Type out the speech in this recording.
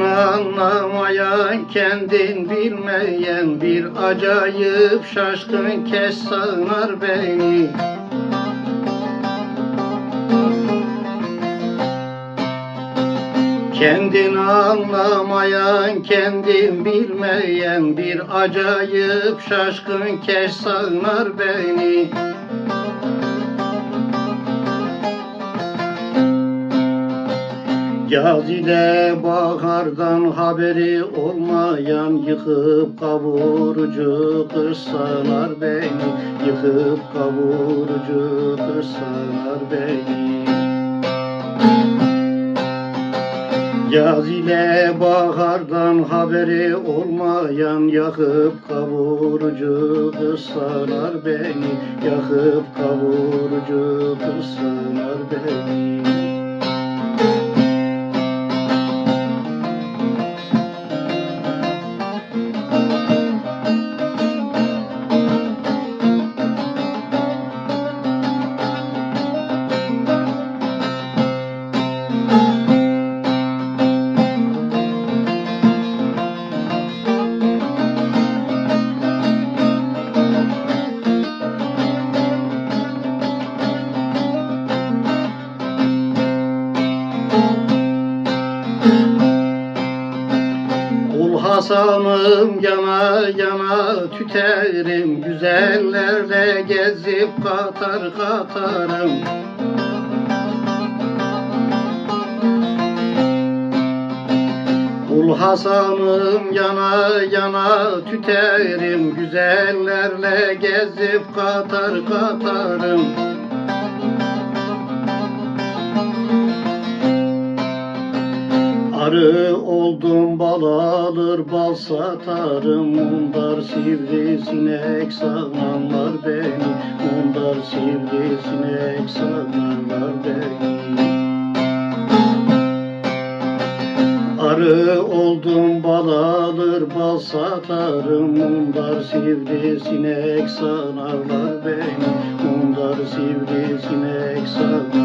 anlamayan, kendin bilmeyen bir acayip şaşkın kes sağınar beni. Kendin anlamayan, kendin bilmeyen bir acayip şaşkın kes sağınar beni. Yaz ile bahardan haberi olmayan Yıkıp kavurucu kırsalar beni Yıkıp kavurucu kırsalar beni. Yaz ile bahardan haberi olmayan Yakıp kavurucu kırsalar beni Yakıp kavurucu kırsalar beni Kul Hasan'ım yana yana tüterim Güzellerle gezip katar katarım. Kul Hasan'ım yana yana tüterim Güzellerle gezip katar katarım Arı oldum bal alır bal satarım. Mundar sivrisinek sağanlar beni. Mundar sivrisinek sağanlar beni. Arı oldum bal alır bal satarım. Mundar sivrisinek sanarlar beni. Mundar sivrisinek sanarlar